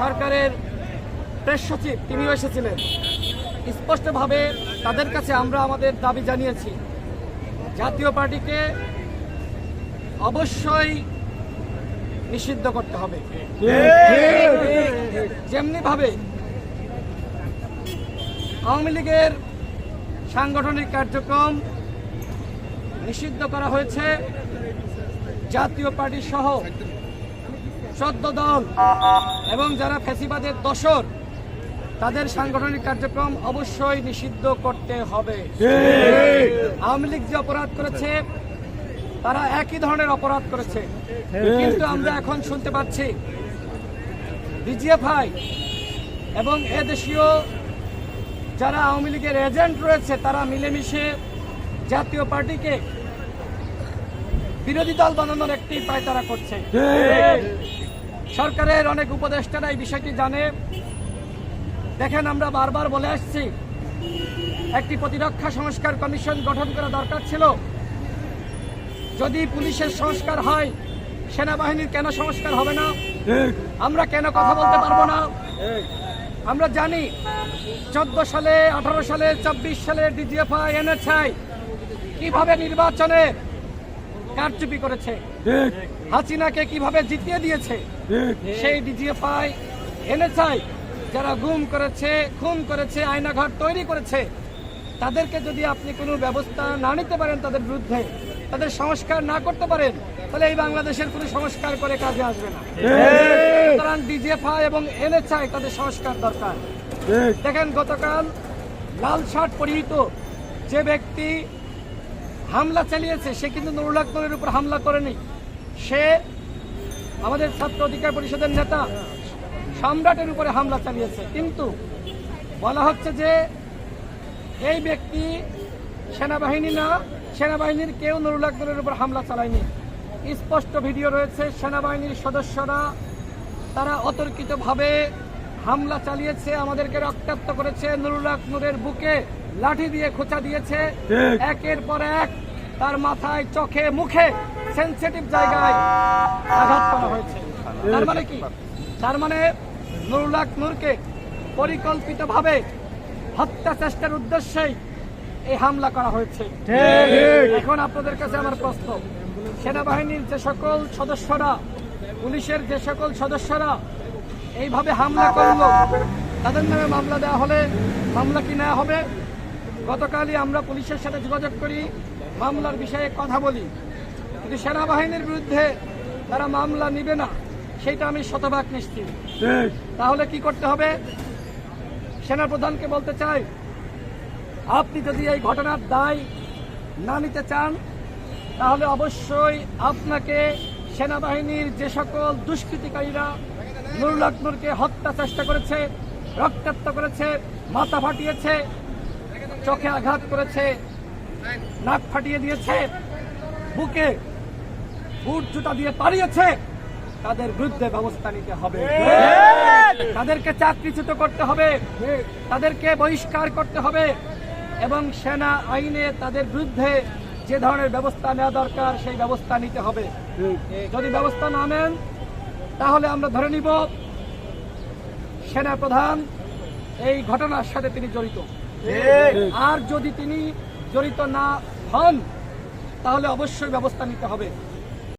সরকারের প্রেস সচিব, তিনিও এসেছিলেন। স্পষ্টভাবে তাদের কাছে আমরা আমাদের দাবি জানিয়েছি, জাতীয় পার্টিকে অবশ্যই নিষিদ্ধ করতে হবে। যেমনি ভাবে আওয়ামী লীগের সাংগঠনিক কার্যক্রম নিষিদ্ধ করা হয়েছে, জাতীয় পার্টি সহ চোদ্দ দল এবং যারা ফ্যাসিবাদের দশর তাদের সাংগঠনিক কার্যক্রম অবশ্যই নিষিদ্ধ করতে হবে। আওয়ামী লীগ যে অপরাধ করেছে, তারা একই ধরনের অপরাধ করেছে। কিন্তু আমরা এখন শুনতে পাচ্ছি বিজিএফআই এবং এদেশীয় যারা আওয়ামী লীগের এজেন্ট রয়েছে, তারা মিলেমিশে জাতীয় পার্টিকে বিরোধী দল বানানোর একটি পায়তারা করছে। সরকারের অনেক উপদেষ্টারা এই বিষয়টি জানে। দেখেন, আমরা বারবার বলে আসছি, একটি প্রতিরক্ষা সংস্কার কমিশন গঠন করা দরকার ছিল। যদি পুলিশের সংস্কার হয়, সেনাবাহিনীর কেন সংস্কার হবে না? আমরা কেন কথা বলতে পারব না? আমরা জানি, চোদ্দ সালে, আঠারো সালে চব্বিশ সালে, ডিজিএফআই এনএসআই কীভাবে নির্বাচনে কারচুপি করেছে। হাসিনাকে কীভাবে জিতিয়ে দিয়েছে? সেই ডিজিএফআই এনএসআই যারা গুম করেছে খুন করেছে আয়নাঘর তৈরি করেছে তাদেরকে যদি আপনি কোনো ব্যবস্থা না নিতে পারেন তাদের বিরুদ্ধে তাদের সংস্কার না করতে পারেন তাহলে এই বাংলাদেশের কোনো সংস্কার করে কাজে আসবে না। সুতরাং ডিজিএফআই এবং এনএসআই তাদের সংস্কার দরকার। দেখেন গতকাল লাল শার্ট পরিহিত যে ব্যক্তি হামলা চালিয়েছে সে কিন্তু নুরুল আকমলের উপর হামলা করেনি। সে আমাদের ছাত্র অধিকার পরিষদের নেতা সম্রাটের উপরে হামলা চালিয়েছে। কিন্তু বলা হচ্ছে যে এই ব্যক্তি সেনাবাহিনী না সেনাবাহিনীর কেউ নুরুল আকমলের উপর হামলা চালায়নি। স্পষ্ট ভিডিও রয়েছে সেনাবাহিনীর সদস্যরা তারা অতর্কিতভাবে হামলা চালিয়েছে আমাদেরকে রক্তাক্ত করেছে। নুরুল আকমরের বুকে লাঠি দিয়ে খোঁচা দিয়েছে। একের পর এক তার মাথায় চোখে মুখে সেন্সিটিভ জায়গায় আঘাত করা হয়েছে। তার মানে কি? তার মানে নুরুল আকমরকে পরিকল্পিতভাবে হত্যা চেষ্টার উদ্দেশ্যেই এই হামলা করা হয়েছে। এখন আপনাদের কাছে আমার প্রশ্ন সেনাবাহিনীর যে সকল সদস্যরা পুলিশের যে সকল সদস্যরা এইভাবে হামলা করল তাদের নামে মামলা দেওয়া হলে মামলা কি নেওয়া হবে? গতকালই আমরা পুলিশের সাথে যোগাযোগ করি। মামলার বিষয়ে কথা বলি। কিন্তু সেনাবাহিনীর বিরুদ্ধে তারা মামলা নিবে না সেটা আমি শতভাগ নিশ্চিত। তাহলে কি করতে হবে? সেনা প্রধানকে বলতে চাই আপনি যদি এই ঘটনার দায় না নিতে চান তাহলে অবশ্যই আপনাকে সেনাবাহিনীর যে সকল দুষ্কৃতিকারীরা নুরুল আকমরকে হত্যা চেষ্টা করেছে রক্তাক্ত করেছে মাথা ফাটিয়েছে চোখে আঘাত করেছে নাক ফাটিয়ে দিয়েছে বুকে বুট জুতা দিয়ে পালিয়েছে তাদের বিরুদ্ধে ব্যবস্থা নিতে হবে। তাদেরকে চাকরিচ্যুত করতে হবে তাদেরকে বহিষ্কার করতে হবে এবং সেনা আইনে তাদের বিরুদ্ধে যে ধরনের ব্যবস্থা নেওয়া দরকার সেই ব্যবস্থা নিতে হবে। যদি ব্যবস্থা না নেন তাহলে আমরা ধরে নিব সেনা প্রধান এই ঘটনার সাথে তিনি জড়িত। আর যদি তিনি জড়িত না হন তাহলে অবশ্যই ব্যবস্থা নিতে হবে।